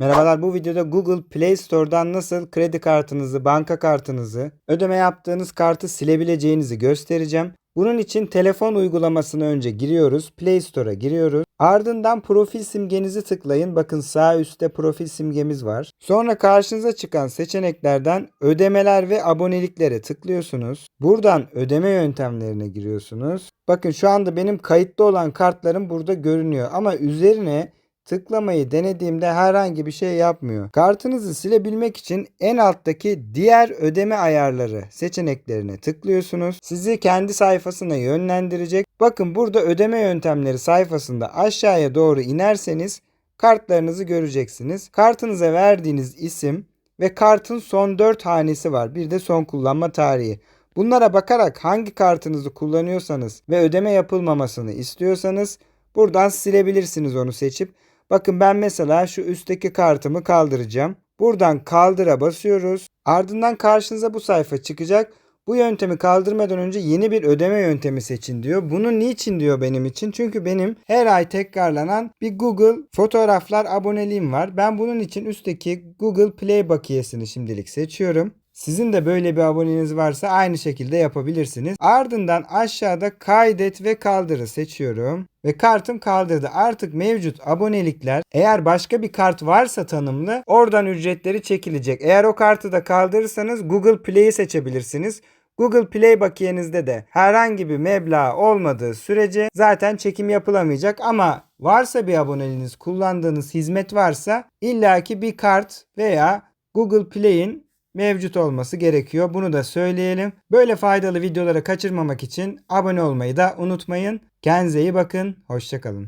Merhabalar bu videoda Google Play Store'dan nasıl kredi kartınızı, banka kartınızı, ödeme yaptığınız kartı silebileceğinizi göstereceğim. Bunun için telefon uygulamasına önce giriyoruz. Play Store'a giriyoruz. Ardından profil simgenizi tıklayın. Bakın sağ üstte profil simgemiz var. Sonra karşınıza çıkan seçeneklerden ödemeler ve aboneliklere tıklıyorsunuz. Buradan ödeme yöntemlerine giriyorsunuz. Bakın şu anda benim kayıtlı olan kartlarım burada görünüyor ama üzerine tıklamayı denediğimde herhangi bir şey yapmıyor. Kartınızı silebilmek için en alttaki diğer ödeme ayarları seçeneklerine tıklıyorsunuz. Sizi kendi sayfasına yönlendirecek. Bakın burada ödeme yöntemleri sayfasında aşağıya doğru inerseniz kartlarınızı göreceksiniz. Kartınıza verdiğiniz isim ve kartın son 4 hanesi var. Bir de son kullanma tarihi. Bunlara bakarak hangi kartınızı kullanıyorsanız ve ödeme yapılmamasını istiyorsanız buradan silebilirsiniz onu seçip. Bakın ben mesela şu üstteki kartımı kaldıracağım. Buradan kaldıra basıyoruz. Ardından karşınıza bu sayfa çıkacak. Bu yöntemi kaldırmadan önce yeni bir ödeme yöntemi seçin diyor. Bunu niçin diyor benim için? Çünkü benim her ay tekrarlanan bir Google fotoğraflar aboneliğim var. Ben bunun için üstteki Google Play bakiyesini şimdilik seçiyorum. Sizin de böyle bir aboneniz varsa aynı şekilde yapabilirsiniz. Ardından aşağıda kaydet ve kaldırı seçiyorum. Ve kartım kaldırdı. Artık mevcut abonelikler eğer başka bir kart varsa tanımlı oradan ücretleri çekilecek. Eğer o kartı da kaldırırsanız Google Play'i seçebilirsiniz. Google Play bakiyenizde de herhangi bir meblağ olmadığı sürece zaten çekim yapılamayacak ama varsa bir aboneliğiniz kullandığınız hizmet varsa illaki bir kart veya Google Play'in mevcut olması gerekiyor. Bunu da söyleyelim. Böyle faydalı videoları kaçırmamak için abone olmayı da unutmayın. Kendinize iyi bakın. Hoşçakalın.